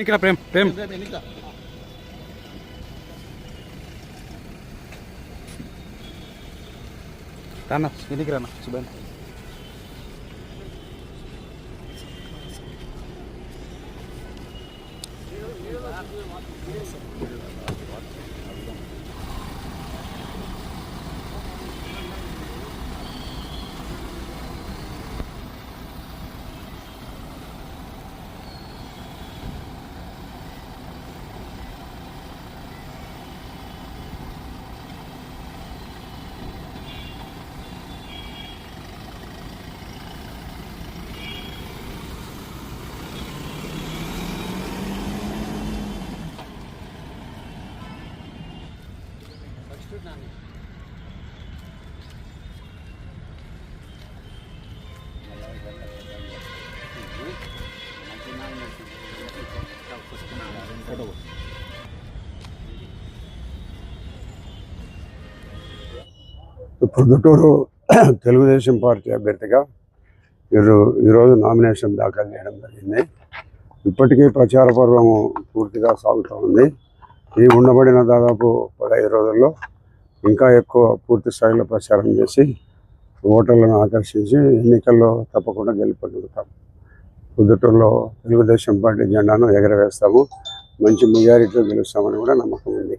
Ini kira Prem, Prem. Tanah, ini kira nah, coba. సుబేన్ Proddatur Telugu Desam party అభ్యర్థిగా ఈరో ఈరోజు నామినేషన్ దాఖలు చేయడం జరిగింది. ఇప్పటికీ ప్రచార పర్వము పూర్తిగా సాగుతూ ఉంది. ఈ ఉండబడిన దాదాపు పదహైదు రోజుల్లో ఇంకా ఎక్కువ పూర్తి స్థాయిలో ప్రచారం చేసి ఓటర్లను ఆకర్షించి ఎన్నికల్లో తప్పకుండా గెలుపొందుతాం. పొద్దుటూరులో తెలుగుదేశం పార్టీ జెండాను ఎగరవేస్తాము. మంచి మెజారిటీలో గెలుస్తామని కూడా నమ్మకం ఉంది.